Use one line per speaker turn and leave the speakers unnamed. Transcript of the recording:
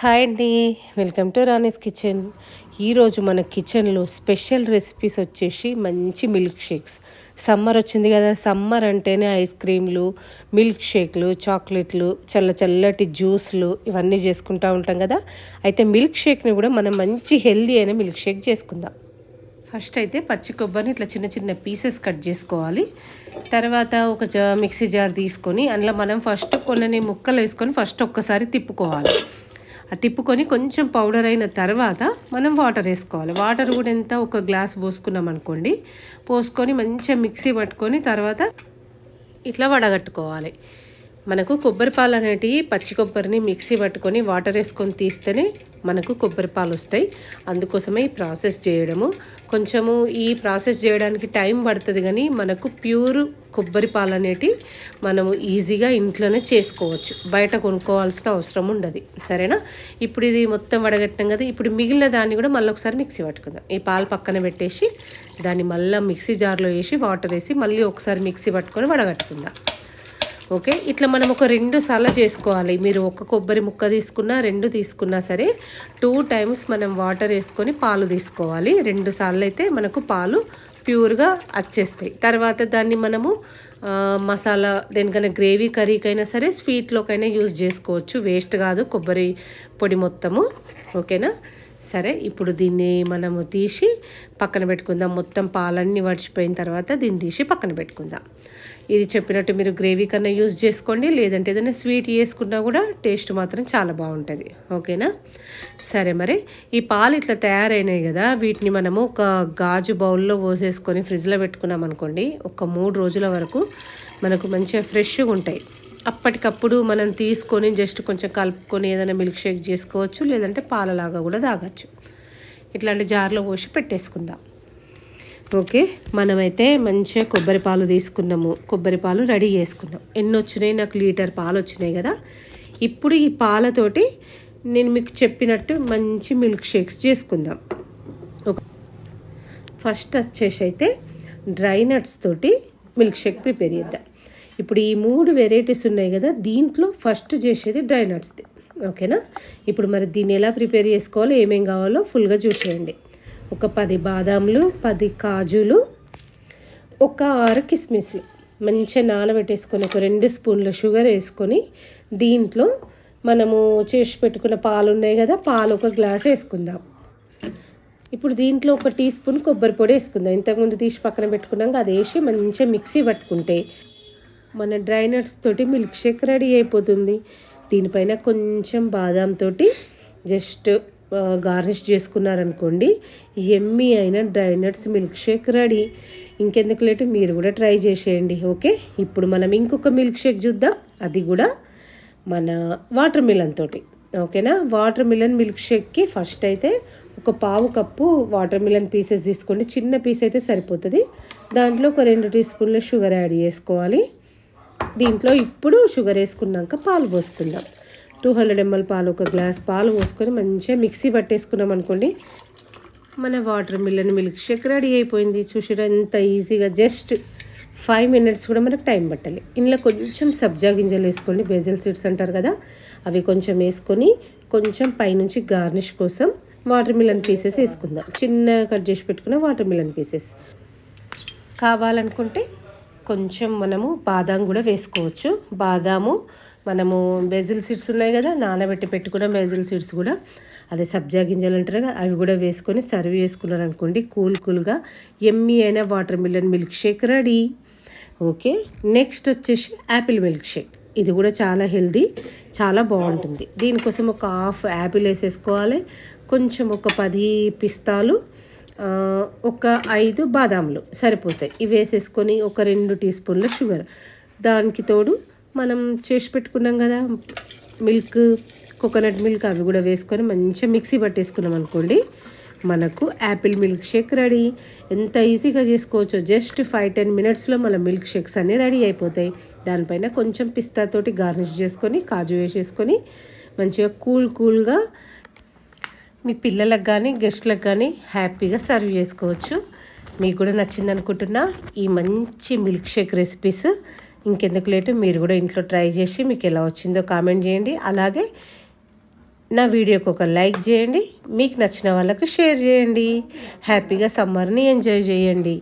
Hi అండి. Welcome to Rani's kitchen. ఈరోజు మన కిచెన్లో స్పెషల్ రెసిపీస్ వచ్చేసి మంచి మిల్క్ షేక్స్. సమ్మర్ వచ్చింది కదా సమ్మర్ అంటేనే ఐస్ క్రీమ్లు మిల్క్ షేక్లు చాక్లెట్లు చల్ల చల్లటి జ్యూస్లు ఇవన్నీ చేసుకుంటూ ఉంటాం కదా. అయితే మిల్క్ షేక్ని కూడా మనం మంచి హెల్దీ అయిన మిల్క్ షేక్ చేసుకుందాం. ఫస్ట్ అయితే పచ్చి కొబ్బరిని ఇట్లా చిన్న చిన్న పీసెస్ కట్ చేసుకోవాలి. తర్వాత ఒక జా మిక్సీ జార్ తీసుకొని అందులో మనం ఫస్ట్ కొన్ని ముక్కలు వేసుకొని ఫస్ట్ ఒక్కసారి తిప్పుకోవాలి. తిప్పుకొని కొంచెం పౌడర్ అయిన తర్వాత మనం వాటర్ వేసుకోవాలి. వాటర్ కూడా ఎంత ఒక గ్లాస్ పోసుకున్నాం అనుకోండి పోసుకొని మంచిగా మిక్సీ పట్టుకొని తర్వాత ఇట్లా వడగట్టుకోవాలి. మనకు కొబ్బరి పాలు అనేటివి పచ్చి కొబ్బరిని మిక్సీ పట్టుకొని వాటర్ వేసుకొని తీస్తేనే మనకు కొబ్బరి పాలు వస్తాయి. అందుకోసమే ఈ ప్రాసెస్ చేయడము. కొంచెము ఈ ప్రాసెస్ చేయడానికి టైం పడుతుంది కానీ మనకు ప్యూర్ కొబ్బరి పాలు అనేటివి మనము ఈజీగా ఇంట్లోనే చేసుకోవచ్చు. బయట కొనుక్కోవాల్సిన అవసరం ఉండదు. సరేనా? ఇప్పుడు ఇది మొత్తం వడగట్టినాం కదా ఇప్పుడు మిగిలిన దాన్ని కూడా మళ్ళీ ఒకసారి మిక్సీ పట్టుకుందాం. ఈ పాలు పక్కన పెట్టేసి దాన్ని మళ్ళీ మిక్సీ జార్లో వేసి వాటర్ వేసి మళ్ళీ ఒకసారి మిక్సీ పట్టుకొని వడగట్టుకుందాం. ఓకే? ఇట్లా మనం ఒక రెండు సార్లు చేసుకోవాలి. మీరు ఒక కొబ్బరి ముక్క తీసుకున్నా రెండు తీసుకున్నా సరే టూ టైమ్స్ మనం వాటర్ వేసుకొని పాలు తీసుకోవాలి. రెండు సార్లు అయితే మనకు పాలు ప్యూర్గా వచ్చేస్తాయి. తర్వాత దాన్ని మనము మసాలా దేనికైనా గ్రేవీ కర్రీకైనా సరే స్వీట్లోకైనా యూజ్ చేసుకోవచ్చు. వేస్ట్ కాదు కొబ్బరి పొడి మొత్తము. ఓకేనా? సరే ఇప్పుడు దీన్ని మనము తీసి పక్కన పెట్టుకుందాం. మొత్తం పాలన్నీ వడిచిపోయిన తర్వాత దీన్ని తీసి పక్కన పెట్టుకుందాం. ఇది చెప్పినట్టు మీరు గ్రేవీ కన్నా యూజ్ చేసుకోండి లేదంటే ఏదైనా స్వీట్ చేసుకున్నా కూడా టేస్ట్ మాత్రం చాలా బాగుంటుంది. ఓకేనా? సరే మరి ఈ పాలు ఇట్లా తయారైనాయి కదా వీటిని మనము ఒక గాజు బౌల్లో పోసేసుకొని ఫ్రిడ్జ్లో పెట్టుకున్నాం అనుకోండి ఒక మూడు రోజుల వరకు మనకు మంచిగా ఫ్రెష్గా ఉంటాయి. అప్పటికప్పుడు మనం తీసుకొని జస్ట్ కొంచెం కలుపుకొని ఏదైనా మిల్క్ షేక్ చేసుకోవచ్చు లేదంటే పాలలాగా కూడా తాగొచ్చు. ఇట్లాంటి జార్లో పోసి పెట్టేసుకుందాం. ఓకే మనమైతే మంచిగా కొబ్బరి పాలు తీసుకున్నాము. కొబ్బరి పాలు రెడీ చేసుకున్నాం. ఎన్ని వచ్చినాయి నాకు లీటర్ పాలు వచ్చినాయి కదా. ఇప్పుడు ఈ పాలతోటి నేను మీకు చెప్పినట్టు మంచి మిల్క్ షేక్స్ చేసుకుందాం. ఒక ఫస్ట్ వచ్చేసి అయితే డ్రై నట్స్ తోటి మిల్క్ షేక్ ప్రిపేర్ చేద్దాం. ఇప్పుడు ఈ మూడు వెరైటీస్ ఉన్నాయి కదా దీంట్లో ఫస్ట్ చేసేది డ్రై నట్స్ది ఓకేనా ఇప్పుడు మరి దీన్ని ఎలా ప్రిపేర్ చేసుకోవాలో ఏమేం కావాలో ఫుల్గా చూసేయండి. ఒక పది బాదాంలు పది కాజులు ఒక ఆరు కిస్మిస్లు. మంచిగా నానబెట్టేసుకొని ఒక రెండు స్పూన్ల షుగర్ వేసుకొని దీంట్లో మనము చేసి పెట్టుకున్న పాలు ఉన్నాయి కదా పాలు ఒక గ్లాస్ వేసుకుందాం. ఇప్పుడు దీంట్లో ఒక టీ స్పూన్ కొబ్బరి పొడి వేసుకుందాం. ఇంతకుముందు తీసి పక్కన పెట్టుకున్నాక అది వేసి మంచిగా మిక్సీ పట్టుకుంటే మన డ్రై నట్స్ తోటి మిల్క్ షేక్ రెడీ అయిపోతుంది. దీనిపైన కొంచెం బాదాం తోటి జస్ట్ గార్నిష్ చేసుకున్నారనుకోండి ఎమ్మి అయిన dry nuts milk shake ready. ఇంకెందుకు లేటు? మీరు కూడా ట్రై చేసేయండి ఓకే? ఇప్పుడు మనం ఇంకొక మిల్క్ షేక్ చూద్దాం. అది కూడా మన వాటర్ మిలన్ తోటి ఓకేనా? వాటర్ మిలన్ మిల్క్ షేక్కి ఫస్ట్ అయితే ఒక పావు కప్పు వాటర్ మిలన్ పీసెస్ తీసుకోండి. చిన్న పీస్ అయితే సరిపోతుంది. దాంట్లో ఒక రెండు టీ స్పూన్ల షుగర్ యాడ్ చేసుకోవాలి. దీంట్లో ఇప్పుడు షుగర్ వేసుకున్నాక పాలు పోసుకుందాం. టూ హండ్రెడ్ ఎంఎల్ పాలు ఒక గ్లాస్ పాలు పోసుకొని మంచిగా మిక్సీ పట్టేసుకున్నాం అనుకోండి మన వాటర్ మిల్లన్ మిల్క్ షేక్ రెడీ అయిపోయింది. చూసిరా ఎంత ఈజీగా జస్ట్ ఫైవ్ మినిట్స్ కూడా మనకు టైం పట్టాలి. ఇందులో కొంచెం సబ్జా గింజలు వేసుకోండి బేజల్ సీడ్స్ అంటారు కదా అవి కొంచెం వేసుకొని కొంచెం పైనుంచి గార్నిష్ కోసం వాటర్ మిలన్ పీసెస్ వేసుకుందాం. చిన్నగా కట్ చేసి పెట్టుకున్న వాటర్ మిలన్ పీసెస్. కావాలనుకుంటే కొంచెం మనము బాదాం కూడా వేసుకోవచ్చు. బాదాము మనము బెజిల్ సీడ్స్ ఉన్నాయి కదా నానబెట్టి పెట్టుకున్న బెజిల్ సీడ్స్ కూడా. అదే సబ్జా గింజలు అంటారు కదా అవి కూడా వేసుకొని సర్వ్ చేసుకున్నారు అనుకోండి కూల్ కూల్గా ఎమ్మి అయిన watermelon milk shake ready okay next వచ్చేసి యాపిల్ మిల్క్ షేక్ ఇది కూడా చాలా హెల్దీ చాలా బాగుంటుంది. దీనికోసం ఒక హాఫ్ యాపిల్ వేసేసుకోవాలి. కొంచెం ఒక పది పిస్తాలు ఒక ఐదు బాదాములు సరిపోతాయి. ఇవి వేసేసుకొని ఒక రెండు టీ స్పూన్ల షుగర్. దానికి తోడు మనం చేసి పెట్టుకున్నాం కదా మిల్క్ కోకోనట్ మిల్క్ అవి కూడా వేసుకొని మంచిగా మిక్సీ పట్టేసుకున్నాం అనుకోండి మనకు యాపిల్ మిల్క్ షేక్ రెడీ. ఎంత ఈజీగా చేసుకోవచ్చో జస్ట్ ఫైవ్ టెన్ మినిట్స్లో మన మిల్క్ షేక్స్ అన్నీ రెడీ అయిపోతాయి. దానిపైన కొంచెం పిస్తాతోటి గార్నిష్ చేసుకొని కాజు వేసేసుకొని మంచిగా కూల్ కూల్గా మీ పిల్లలకు కానీ గెస్ట్లకు కానీ హ్యాపీగా సర్వ్ చేసుకోవచ్చు. మీకు కూడా నచ్చింది అనుకుంటున్నా ఈ మంచి మిల్క్ షేక్ రెసిపీస్. ఇంకెందుకు లేటు మీరు కూడా ఇంట్లో ట్రై చేసి మీకు ఎలా వచ్చిందో కామెంట్ చేయండి. అలాగే నా వీడియోకి ఒక లైక్ చేయండి. మీకు నచ్చిన వాళ్ళకు షేర్ చేయండి. హ్యాపీగా సమ్మర్ని ఎంజాయ్ చేయండి.